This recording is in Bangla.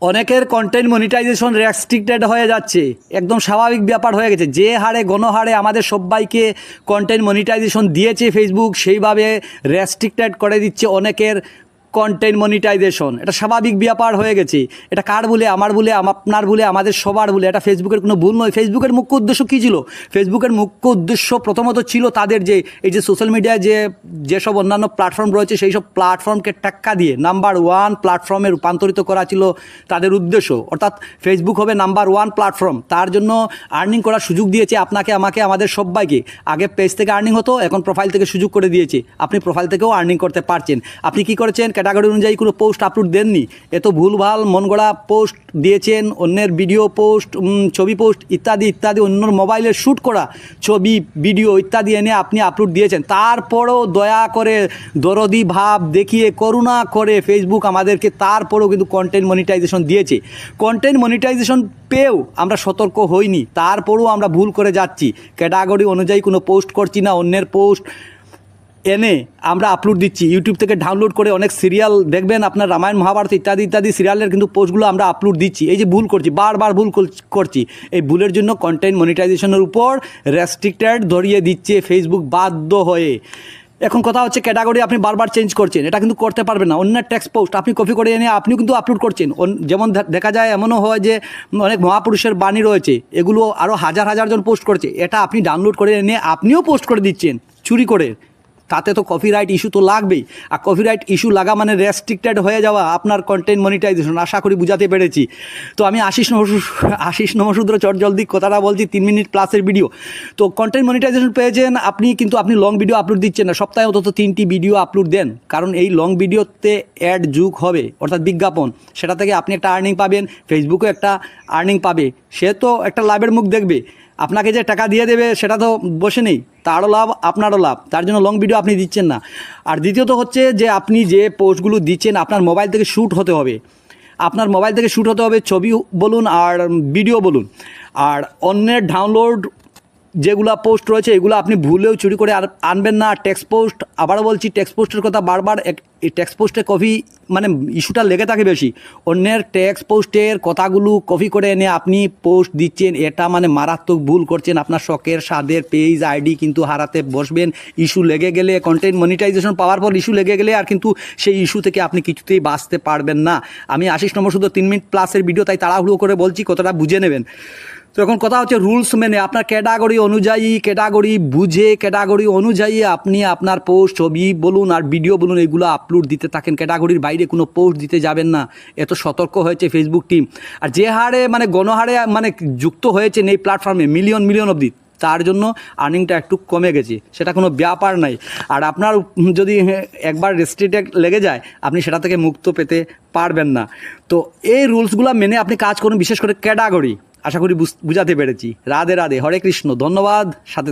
অনেকের কন্টেন্ট মনিটাইজেশন রেস্ট্রিক্টেড হয়ে যাচ্ছে। একদম স্বাভাবিক ব্যাপার হয়ে গেছে। যে হারে গণহারে আমাদের সবাইকে কন্টেন্ট মনিটাইজেশন দিয়েছে ফেসবুক সেইভাবে রেস্ট্রিক্টেড করে দিচ্ছে অনেকের কন্টেন্ট মনিটাইজেশন এটা স্বাভাবিক ব্যাপার হয়ে গেছে। এটা কার বলে, আমার বলে আপনার বলে, আমাদের সবার বলে। এটা ফেসবুকের কোনো ভুল নয়। ফেসবুকের মুখ্য উদ্দেশ্য কী ছিল? ফেসবুকের মুখ্য উদ্দেশ্য প্রথমত ছিল তাদের যে, এই যে সোশ্যাল মিডিয়ায় যে, যেসব অন্যান্য প্ল্যাটফর্ম রয়েছে, সেই সব প্ল্যাটফর্মকে টাক্কা দিয়ে নাম্বার ওয়ান প্ল্যাটফর্মে রূপান্তরিত করা ছিল তাদের উদ্দেশ্য। অর্থাৎ ফেসবুক হবে নাম্বার ওয়ান প্ল্যাটফর্ম তার জন্য আর্নিং করার সুযোগ দিয়েছে আপনাকে, আমাকে, আমাদের সবাইকে। আগে পেজ থেকে আর্নিং হতো, এখন প্রোফাইল থেকে সুযোগ করে দিয়েছে। আপনি প্রোফাইল থেকেও আর্নিং করতে পারছেন। আপনি কি করেছেন? ক্যাটাগরি অনুযায়ী কোনো পোস্ট আপলোড দেননি। এত ভুলভাল মন গড়া পোস্ট দিয়েছেন, অন্যের ভিডিও পোস্ট ছবি পোস্ট ইত্যাদি ইত্যাদি অন্য মোবাইলে শ্যুট করা ছবি ভিডিও ইত্যাদি এনে আপনি আপলোড দিয়েছেন। তারপরও দয়া করে দরদি ভাব দেখিয়ে, করুণা করে ফেসবুক আমাদেরকে তারপরেও কিন্তু কন্টেন্ট মনিটাইজেশন দিয়েছে। কন্টেন্ট মনিটাইজেশন পেয়েও আমরা সতর্ক হইনি। তারপরেও আমরা ভুল করে যাচ্ছি। ক্যাটাগরি অনুযায়ী কোনো পোস্ট করছি না, অন্যের পোস্ট এনে আমরা আপলোড দিচ্ছি। ইউটিউব থেকে ডাউনলোড করে অনেক সিরিয়াল দেখবেন আপনার রামায়ণ, মহাভারত ইত্যাদি ইত্যাদি সিরিয়ালের কিন্তু পোস্টগুলো আমরা আপলোড দিচ্ছি। এই যে ভুল করছি, বারবার ভুল করছি। এই ভুলের জন্য কন্টেন্ট মনিটাইজেশনের উপর রেস্ট্রিক্টেড ধরিয়ে দিচ্ছে ফেসবুক বাধ্য হয়ে। এখন কথা হচ্ছে ক্যাটাগরি আপনি বারবার চেঞ্জ করছেন। এটা কিন্তু করতে পারবেন না। অন্য টেক্সট পোস্ট আপনি কপি করে এনে আপনিও কিন্তু আপলোড করছেন। যেমন দেখা যায় এমনও হয় যে অনেক মহাপুরুষের বাণী রয়েছে, এগুলো আরও হাজার হাজার জন পোস্ট করছে। এটা আপনি ডাউনলোড করে এনে আপনিও পোস্ট করে দিচ্ছেন, চুরি করে। তাতে তো কপিরাইট ইস্যু তো লাগবেই। আর কপিরাইট ইস্যু লাগা মানে রেস্ট্রিক্টেড হয়ে যাওয়া আপনার কন্টেন্ট মনিটাইজেশন আশা করি বুঝাতে পেরেছি। তো আমি আশিস নমসু আশিস নমসূদ্র চটজলদি কথাটা বলছি, তিন মিনিট প্লাসের ভিডিও তো কন্টেন্ট মনিটাইজেশন পেয়েছেন আপনি, কিন্তু আপনি লং ভিডিও আপলোড দিচ্ছেন না। সপ্তাহে অন্তত তিনটি ভিডিও আপলোড দেন। কারণ এই লং ভিডিওতে অ্যাড যুগ হবে, অর্থাৎ বিজ্ঞাপন। সেটা থেকে আপনি একটা আর্নিং পাবেন ফেসবুকে একটা আর্নিং পাবে। সে তো একটা লাভের মুখ দেখবে। আপনাকে যে টাকা দিয়ে দেবে সেটা তো বসে নেই, তারও লাভ, আপনারও লাভ, তার জন্য লং ভিডিও আপনি দিচ্ছেন না। আর দ্বিতীয়ত হচ্ছে যে আপনি যে পোস্টগুলো দিচ্ছেন, আপনার মোবাইল থেকে শ্যুট হতে হবে। আপনার মোবাইল থেকে শ্যুট হতে হবে ছবি বলুন আর ভিডিও বলুন। আর অন্যের ডাউনলোড যেগুলো পোস্ট রয়েছে, এগুলো আপনি ভুলেও চুরি করে আর আনবেন না। টেক্সট পোস্ট আবারও বলছি টেক্সট পোস্টের কথা বারবার, এক- টেক্সট পোস্টে কপি মানে ইস্যুটা লেগে থাকে বেশি। অন্যের টেক্সট পোস্টের কথাগুলো কপি করে এনে আপনি পোস্ট দিচ্ছেন, এটা মানে মারাত্মক ভুল করছেন। আপনার শখের স্বাদের পেজ আইডি কিন্তু হারাতে বসবেন। ইস্যু লেগে গেলে কন্টেন্ট মনিটাইজেশন পাওয়ার পর ইস্যু লেগে গেলে আর কিন্তু সেই ইস্যু থেকে আপনি কিছুতেই বাঁচতে পারবেন না। আমি আশিস নম্বর শুধু তিন মিনিট প্লাসের ভিডিও তাই তাড়াহুড়ো করে বলছি কতটা বুঝে নেবেন। তো এখন কথা হচ্ছে রুলস মেনে। আপনার ক্যাটাগরি অনুযায়ী, ক্যাটাগরি বুঝে, ক্যাটাগরি অনুযায়ী আপনি আপনার পোস্ট, ছবি বলুন আর ভিডিও বলুন, এগুলো আপলোড দিতে থাকেন। ক্যাটাগরির বাইরে কোনো পোস্ট দিতে যাবেন না। এত সতর্ক হয়েছে ফেসবুক টিম আর যে হারে মানে গণহারে মানে যুক্ত হয়েছেন এই প্ল্যাটফর্মে মিলিয়ন মিলিয়ন অবধি, তার জন্য আর্নিংটা একটু কমে গেছে। সেটা কোনো ব্যাপার নাই। আর আপনার যদি একবার রেস্ট্রিক্টেড লেগে যায়, আপনি সেটা থেকে মুক্ত পেতে পারবেন না। তো এই রুলসগুলো মেনে আপনি কাজ করুন, বিশেষ করে ক্যাটাগরি। আশা করি বুঝ- বুঝাতে পেরেছি। রাধে রাধে হরে কৃষ্ণ ধন্যবাদ সাথে